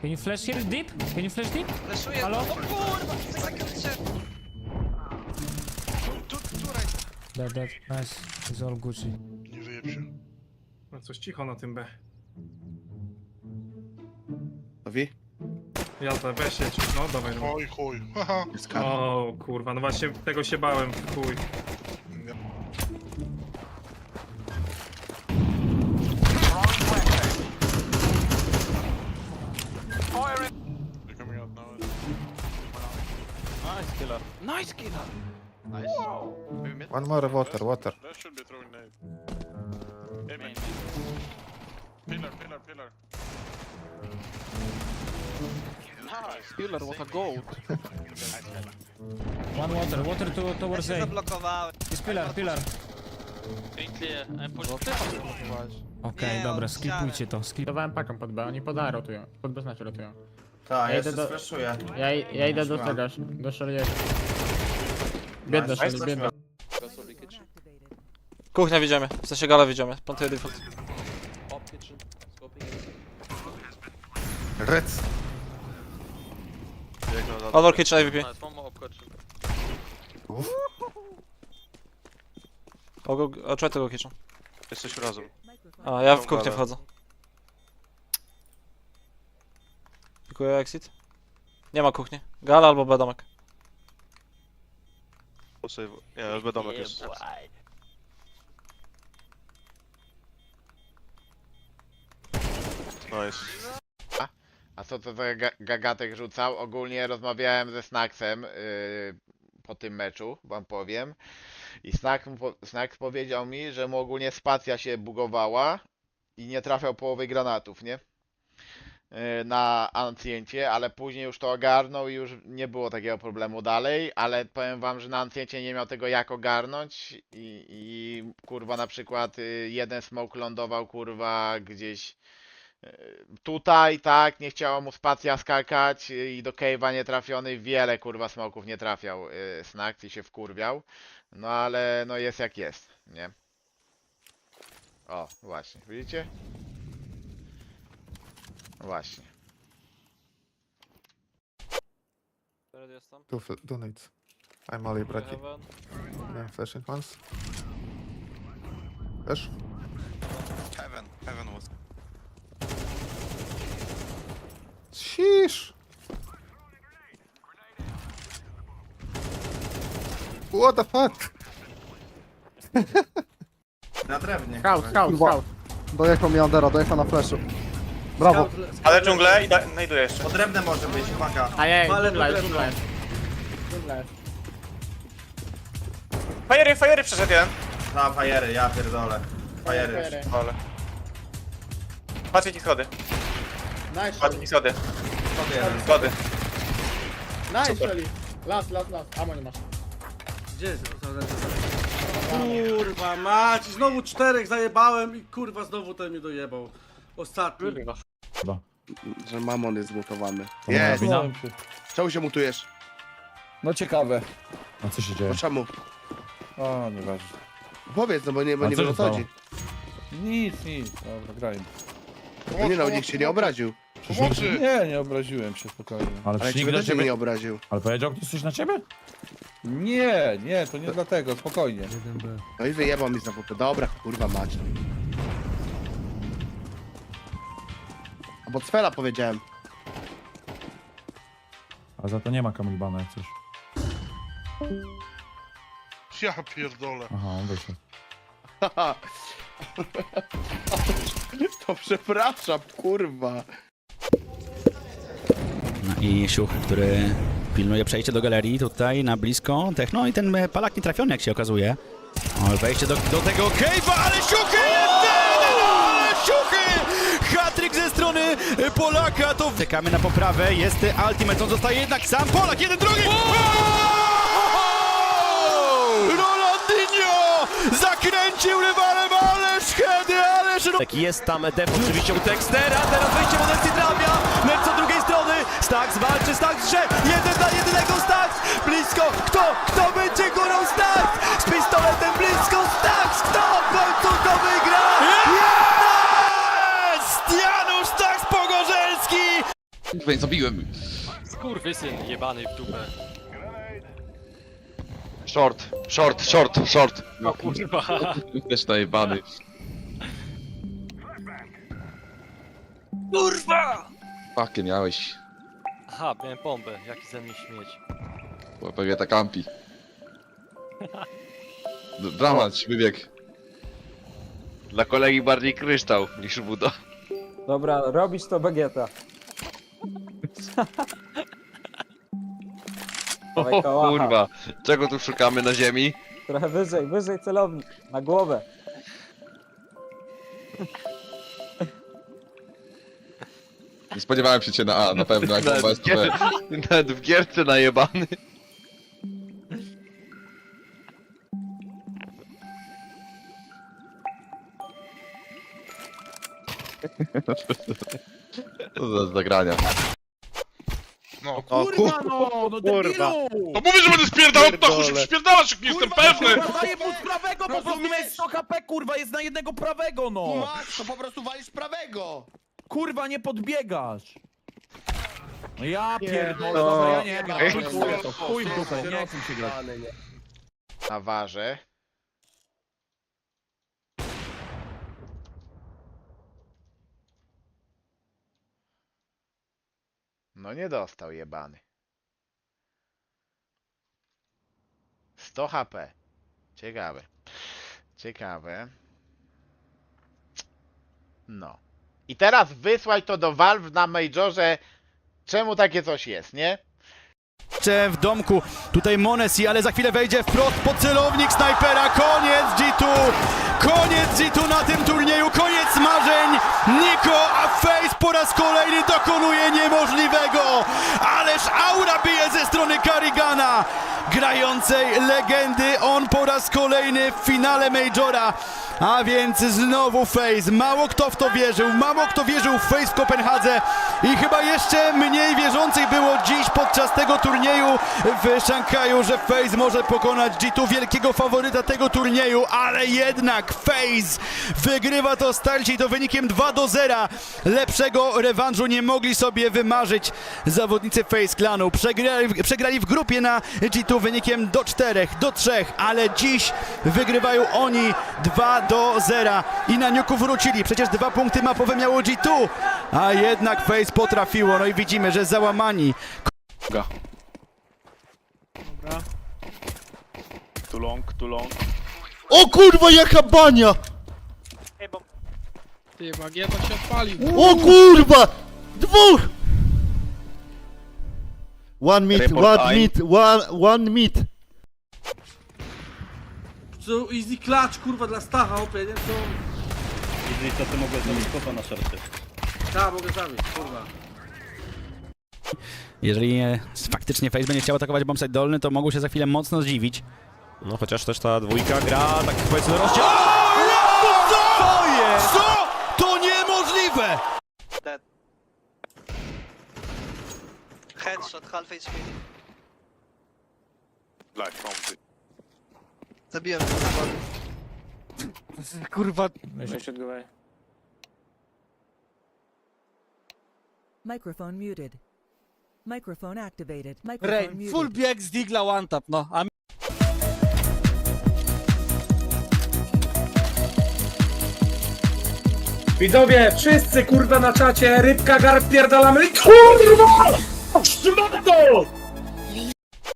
Can you flash here deep? Can you flash deep? Fleszuję. Halo? O kurwa, zakręcie. Tu, tu, tu, right. Dead, dead. Nice. It's all Gucci. Nie wyjeb się. No coś cicho na tym B. Wi? Ja to weź się, no dawaj. No. Oj, chuj. Haha. O kurwa, no właśnie tego się bałem, chuj. Nice killer. Nice killer. Nice. Maybe mid. One more water, water. That should be throwing nade. Hey, man. Pillar, pillar, pillar. Nice. Killer, what a goat. One water, water to, Ja towards się A. zablokowałem. Jest pillar, pillar. No ty tam zablokowałeś. Okej, Nie, dobra, on skipujcie to, skip. Dawałem paką pod B, oni pod A rotują, pod B znaczy rotują. Tak, Ja ja idę się do-. Ja, ja idę do tego, do Shorty'ego. Biedny Nice, Shorty, biedny. Kuchnia widzimy, w sensie gala widzimy. Plantuję default. Red. Honor kitchen AVP. O, go, o, try to go kitchen. Jesteśmy razem. A, ja w kuchnię wchodzę. Pikuję exit. Nie ma kuchni. Gala albo B domek. Save. Nie, bez domek jest. Nice. A co to za ga- gagatek rzucał? Ogólnie rozmawiałem ze Snacksem yy, po tym meczu, wam powiem. I Snack, mu po- Snacks powiedział mi, że mu ogólnie spacja się bugowała i nie trafiał połowy granatów, nie? Yy, na Ancjencie, ale później już to ogarnął i już nie było takiego problemu dalej, ale powiem wam, że na Ancjencie nie miał tego jak ogarnąć i, i kurwa na przykład y, jeden smoke lądował kurwa gdzieś Tutaj, tak, nie chciało mu spacja skakać y, i do cave'a nie trafiony, wiele kurwa smoków nie trafiał y, Snack i się wkurwiał. No ale no jest jak jest, nie? O, właśnie, widzicie? Właśnie. Ready jestem. Two, fl- two nades. I'm Molly, braki. Heaven. I'm flashing once. Flash. Heaven, heaven was. Sheesh! What the fuck? Na drewnie. Scout, scout, scout. Dojechał mi Andera, dojechał na flashu. Brawo. Ale dżunglę i znajduję jeszcze. Po drewne może być, uwaga. A ja, dżungla jest, dżungla jest. Dżungla jest. Fajery, fajery przeszedł jeden. Na fajery, ja pierdolę. Fajery. Fajery. Ale. Patrzcie ci schody. Nice, Patrzcie ci schody. Schody. nice, Shelly. Last, last, last. Amo nie masz. Kurwa mać, znowu czterech zajebałem i kurwa znowu ten mnie dojebał. Ostatni. Że mamon jest zmutowany. Jest. Czemu się mutujesz? No ciekawe. A co się dzieje? No czemu? O, nieważne. Powiedz, no bo nie, bo A nie co wiem o co stało? chodzi. Nic, nic. Dobra, grajmy. No nie no, nikt się nie obraził. Pomocy! Nie, nie obraziłem się spokojnie. Ale ci też się nie obraził. Ale powiedział ktoś coś na ciebie? Nie, nie, to nie dlatego, spokojnie. No i wyjebał mi znowu. Dobra, kurwa mać. A bo Cfela powiedziałem. A za to nie ma kamilbana jak coś. Ja pierdolę. Aha, on wyszedł. Haha. To przepraszam, kurwa. I siuch, który pilnuje przejście do galerii tutaj na blisko Techno i ten e, palak nie trafiony jak się okazuje. O, wejście do, do tego cave'a, ale siuchy! Jeden, ale siuchy! Hatryk ze strony e, Polaka, to czekamy na poprawę, jest e, ultimate, on zostaje jednak sam Polak, jeden, drugi! Ronaldinho zakręcił rywalem, ależ hedy, ależ... Jest tam def oczywiście u Textera, teraz wejście Modesty trafia, lecz od drugiej strony, Stax walczy, Stax, że jeden na jednego Stax, blisko, kto, kto będzie górą Stax, Pogorzelski! Zabiłem. Skurwysyn jebany w dupę. Short, short, short, short. O kurwa. Też najebany. Kurwa! Pakę miałeś. Aha, miałem bombę. Jaki ze mnie śmieć. Bo pewnie ta kampi. Dramat, wybieg. Dla kolegi bardziej kryształ niż Buda. Dobra, robisz to bagieta. O kurwa, czego tu szukamy na ziemi? Trochę wyżej, wyżej celownik. Na głowę. Nie spodziewałem się cię na A, na pewno, jak bomba jest to B. Nawet w gierce najebany. Co za zagrania. No kurwa no, no kurwa. To mówię, że będę spierdalał, to chuj się spierdalać, jak nie jestem pewny! Daję mu z prawego, po prostu miałeś 100 HP, kurwa, jest na jednego prawego, no! Masz, to po prostu walisz prawego! Kurwa, nie podbiegasz! No ja pierdolę, no. dobra, ja nie gram, chuj to, chuj w dupę, nie chcę się grać. Na warze. No nie dostał jebany. 100 HP. Ciekawe. Ciekawe. No. I teraz wysłać to do Valve na Majorze. Czemu takie coś jest, nie? Jeszcze w domku. Tutaj Monesi, ale za chwilę wejdzie wprost pod celownik snajpera. Koniec G2! Koniec G2 na tym turnieju, koniec marzeń! Niko, a Face po raz kolejny dokonuje niemożliwego! Ależ aura bije ze strony Karigana! Grającej legendy, on po raz kolejny w finale Majora. A więc znowu Face. Mało kto w to wierzył, mało kto wierzył w Face w Kopenhadze i chyba jeszcze mniej wierzących było dziś podczas tego turnieju w Szanghaju, że Face może pokonać G2, wielkiego faworyta tego turnieju, ale jednak Face wygrywa to starcie i to wynikiem 2 do 0. Lepszego rewanżu nie mogli sobie wymarzyć zawodnicy Face Clanu. Przegrali, przegrali w grupie na G2 wynikiem do 4, do 3, ale dziś wygrywają oni 2 do 0 i na Niuku wrócili. Przecież dwa punkty mapowe miało G2, a jednak Face potrafiło. No i widzimy, że załamani. O kurwa, jaka bania! Ty, bagieta się odpalił. O kurwa! Dwóch! One meat, one meat, one, one meat. Co, easy clutch, kurwa, dla Stacha, opie, nie? Co? Jeżeli to ty mogłeś zrobić kopa na szorty. Tak, mogę zabić, kurwa. Jeżeli e, faktycznie Face będzie chciał atakować bombsite dolny, to mogą się za chwilę mocno zdziwić. No chociaż też ta dwójka gra, tak powiedzmy rozdział. Co jest? Co? To niemożliwe! Headshot, half HP. Zabiłem Kurwa. Myślę się głowę. Microphone muted. Microphone activated. Microphone muted. full bieg z Digla one tap, no. A Widzowie, wszyscy kurwa na czacie, rybka gar wpierdalamy. Kurwa! Szmato!